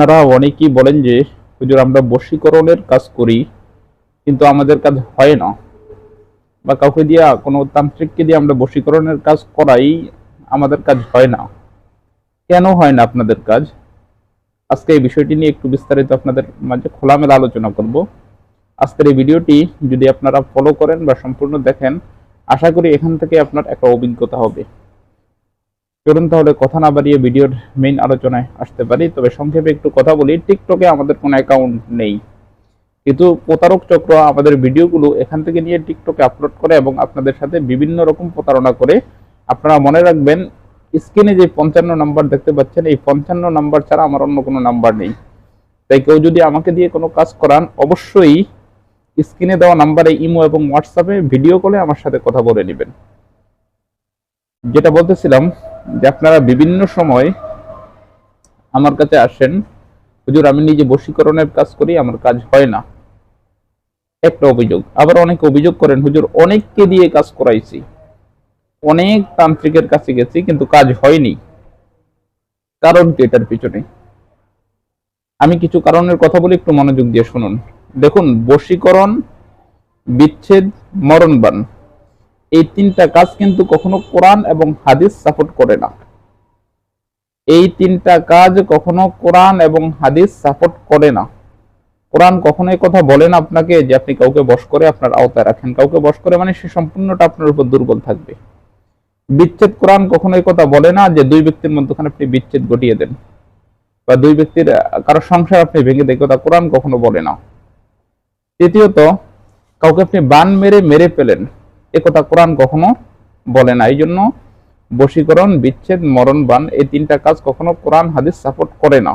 আপনারা অনেকেই বলেন যে, হুজুর, আমরা বশীকরণের কাজ করি, কিন্তু আমাদের কাজ হয় না। বা কাউকে দিয়ে, কোনো তান্ত্রিককে দিয়ে আমরা বশীকরণের কাজ করাই আমাদের কাজ হয় না। কেন হয় না আপনাদের কাজ? আজকে এই বিষয়টি নিয়ে একটু বিস্তারিত আপনাদের মাঝে খোলামেলা আলোচনা করব। আজকের এই ভিডিওটি যদি আপনারা ফলো করেন বা সম্পূর্ণ দেখেন, আশা করি এখান থেকে আপনার একটা অভিজ্ঞতা হবে। চলুন তাহলে কথা না বাড়িয়ে ভিডিওর মেইন আলোচনায় আসতে পারি। তবে সংক্ষেপে একটু কথা বলি টিকটকে আমাদের কোনো অ্যাকাউন্ট নেই। কিন্তু প্রতারক চক্র আমাদের ভিডিওগুলো এখান থেকে নিয়ে টিকটকে আপলোড করে এবং আপনাদের সাথে বিভিন্ন রকম প্রতারণা করে। আপনারা মনে রাখবেন, স্ক্রিনে যে পঞ্চান্ন নাম্বার দেখতে পাচ্ছেন, এই পঞ্চান্ন নাম্বার ছাড়া আমার অন্য কোনো নাম্বার নেই। তাই কেউ যদি আমাকে দিয়ে কোনো কাজ করান, অবশ্যই স্ক্রিনে দেওয়া নাম্বারে ইমো এবং হোয়াটসঅ্যাপে ভিডিও কলে আমার সাথে কথা বলে নেবেন। যেটা বলতেছিলাম যে আপনারা বিভিন্ন সময় আমার কাছে আসেন, হুজুর, আমি নিজে বশীকরণের কাজ করি, আমার কাজ হয় না। একটা অভিযোগ। আবার অনেক অভিযোগ করেন, হুজুর, অনেককে দিয়ে কাজ করাইছি। অনেক তান্ত্রিকের কাছে গেছি, কিন্তু কাজ হয়নি। কারণ কি এটার পিছনে? আমি কিছু কারণের কথা বলি, একটু মনোযোগ দিয়ে শুনুন। দেখুন, বশীকরণ, বিচ্ছেদ মরণবান এই তিনটা কাজ কিন্তু কখনো কোরআন এবং হাদিস সাপোর্ট করে না। এই তিনটা কাজ কখনো কোরআন এবং হাদিস সাপোর্ট করে না। কোরআন কখনো এই কথা বলেন আপনাকে যে আপনি কাউকে বশ করে আপনার আওতায় রাখেন। কাউকে বশ করে মানে সে সম্পূর্ণটা আপনার উপর দুর্বল থাকবে। বিচ্ছেদ কোরআন কখনো এই কথা বলে না যে দুই ব্যক্তির মধ্যখানে আপনি বিচ্ছেদ ঘটিয়ে দেন। বা দুই ব্যক্তির কারও সংসার আপনি ভেঙে দেন কথা কোরআন কখনো বলে না। তৃতীয়ত, কাউকে আপনি বান মেরে মেরে ফেলেন। এ কথা কোরআন কখনো বলে না। এই জন্য বশীকরণ, বিচ্ছেদ, মরণ, বান, এই তিনটা কাজ কখনো কোরআন, হাদিস সাপোর্ট করে না।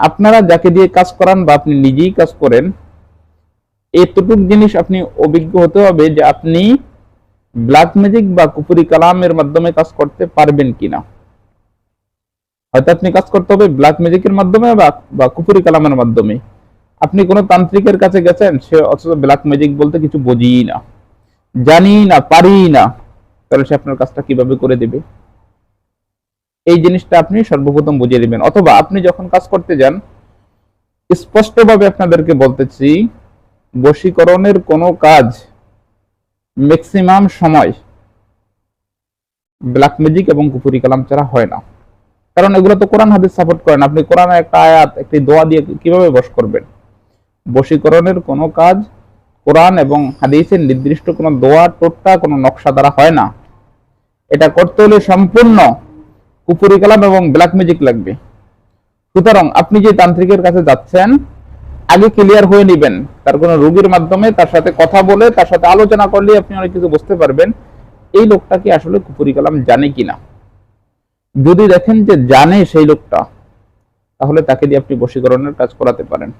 আপনারা যাকে দিয়ে কাজ করান বা আপনি নিজেই কাজ করেন, এতটুক জিনিস আপনি অভিজ্ঞ হতে হবে যে আপনি ব্ল্যাক ম্যাজিক বা কুপুরি কালামের মাধ্যমে কাজ করতে পারবেন কিনা। হয়তো আপনি কাজ করতে হবে ব্ল্যাক ম্যাজিকের মাধ্যমে বা কুপুরি কালামের মাধ্যমে। আপনি কোনো তান্ত্রিকের কাছে গেছেন, সে অথচ ব্ল্যাক ম্যাজিক বলতে কিছু বুঝি না। জানি না, পারি না। তাহলে সে আপনার কাজটা কীভাবে করে দেবে? এই জিনিসটা আপনি সর্বপ্রথম বুঝিয়ে দেবেন। অথবা আপনি যখন কাজ করতে যান, স্পষ্টভাবে আপনাদেরকে বলতেছি, বশীকরণের কোনো কাজ ম্যাক্সিমাম সময় ব্ল্যাক ম্যাজিক এবং কুপুরি কালাম ছাড়া হয় না। কারণ এগুলো তো কোরআন, হাদিস সাপোর্ট করেন আপনি কোরআনের একটা আয়াত, একটি দোয়া দিয়ে কীভাবে বশ করবেন? বশীকরণের কোনো কাজ কোরআন এবং হাদিসের নির্দিষ্ট কোনো দোয়া, টোটকা, কোনো নকশা দ্বারা হয় না। এটা করতে হলে সম্পূর্ণ কুপুরি কালাম এবং ব্ল্যাক ম্যাজিক লাগবে। সুতরাং আপনি যে তান্ত্রিকের কাছে যাচ্ছেন, আগে ক্লিয়ার হয়ে নেবেন। তার কোনো রোগীর মাধ্যমে তার সাথে কথা বলে, তার সাথে আলোচনা করলে আপনি অনেক কিছু বুঝতে পারবেন, এই লোকটা কি আসলে কুপুরি কালাম জানে কিনা? যদি দেখেন যে জানে সেই লোকটা, তাহলে তাকে দিয়ে আপনি বশীকরণের কাজ করাতে পারেন।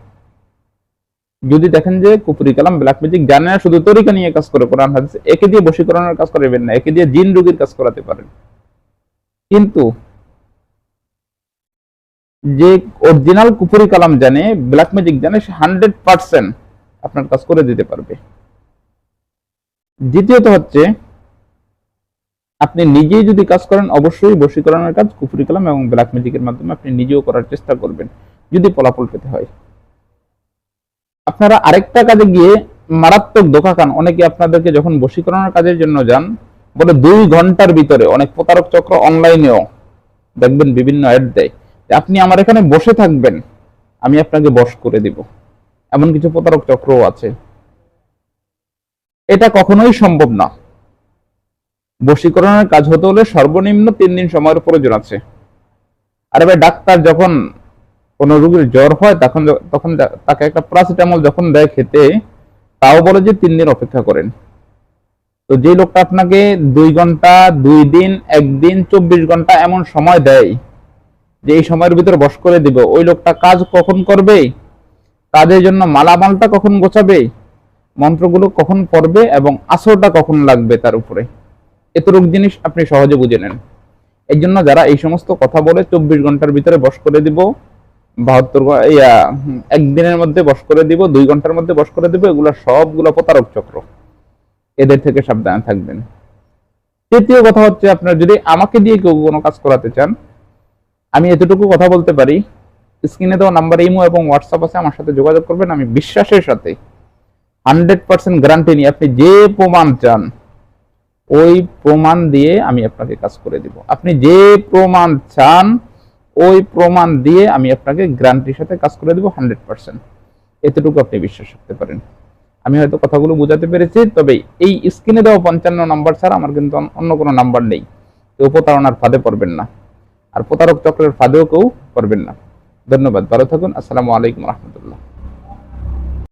যদি দেখেন যে কুপুরি কালাম ব্ল্যাক ম্যাজিক জানে না, শুধু তরিকা নিয়ে কাজ করে, কোরআন, হাদিস, একে দিয়ে বশীকরণের কাজ করাবেন না, একে দিয়ে জিন রোগীর কাজ করাতে পারেন। কিন্তু যে অরিজিনাল কুপুরি কালাম জানে ব্ল্যাক ম্যাজিক জানে, সে হান্ড্রেড পার্সেন্ট আপনার কাজ করে দিতে পারবে। দ্বিতীয়ত হচ্ছে, আপনি নিজেই যদি কাজ করেন, অবশ্যই বশীকরণের কাজ কুপুরি কালাম এবং ব্ল্যাক ম্যাজিকের মাধ্যমে আপনি নিজেও করার চেষ্টা করবেন, যদি ফলাফল পেতে হয়। আপনারা আরেকটা কাজে গিয়ে মারাত্মক ধোকা খান। অনেকে আপনাদেরকে যখন বশীকরণের কাজের জন্য যান, বলে দুই ঘণ্টার ভিতরে, অনেক প্রতারক চক্র অনলাইনেও দেখবেন বিভিন্ন অ্যাড দেয় আপনি আমার এখানে বসে থাকবেন, আমি আপনাকে বশ করে দিব। এমন কিছু প্রতারক চক্রও আছে। এটা কখনোই সম্ভব না। বশীকরণের কাজ হতে হলে সর্বনিম্ন তিন দিন সময়ের প্রয়োজন আছে। আর এবার ডাক্তার যখন কোন রোগীর জ্বর হয়, তখন তখন তাকে একটা প্রাসিটামল যখন দেয় খেতে, তাও বলে যে তিন দিন অপেক্ষা করেন। তো যে লোকটা আপনাকে দুই ঘণ্টা, দুই দিন, একদিন, চব্বিশ ঘণ্টা এমন সময় দেয়, যে এই সময়ের ভিতরে বস করে দিব, ওই লোকটা কাজ কখন করবে? কাজের জন্য মালামালটা কখন গোছাবে? মন্ত্রগুলো কখন পড়বে? এবং আসরটা কখন লাগবে তার উপরে? এতটুক জিনিস আপনি সহজে বুঝে নেন। এই জন্য যারা এই সমস্ত কথা বলে চব্বিশ ঘণ্টার ভিতরে বস করে দিব বাহাত্তর ইয়া, একদিনের মধ্যে বস করে দিব, দুই ঘণ্টার মধ্যে বস করে দিব, এগুলো সবগুলো প্রতারক চক্র। এদের থেকে সাবধানে থাকবেন। তৃতীয় কথা হচ্ছে আপনার যদি আমাকে দিয়ে কেউ কোনো কাজ করাতে চান, আমি এতটুকু কথা বলতে পারি, স্ক্রিনে দেওয়া নাম্বার ইমো এবং হোয়াটসঅ্যাপ আছে, আমার সাথে যোগাযোগ করবেন, আমি বিশ্বাসের সাথে হান্ড্রেড পার্সেন্ট গ্যারান্টি নিয়ে আপনি যে প্রমাণ চান, ওই প্রমাণ দিয়ে আমি আপনাকে কাজ করে দিব। আপনি যে প্রমাণ চান ওই প্রমাণ দিয়ে আমি আপনাকে গ্রান্টির সাথে কাজ করে দেবো হান্ড্রেড পার্সেন্ট এতটুকু আপনি বিশ্বাস করতে পারেন। আমি হয়তো কথাগুলো বোঝাতে পেরেছি, তবে এই স্ক্রিনে দেওয়া পঞ্চান্ন নাম্বার ছাড়া আমার কিন্তু অন্য কোনো নাম্বার নেই। কেউ প্রতারণার ফাঁদে পড়বেন না। আর প্রতারক চক্রের ফাঁদেও কেউ পড়বেন না। ধন্যবাদ। ভালো থাকুন। আসসালামু আলাইকুম রহমতুল্লাহ।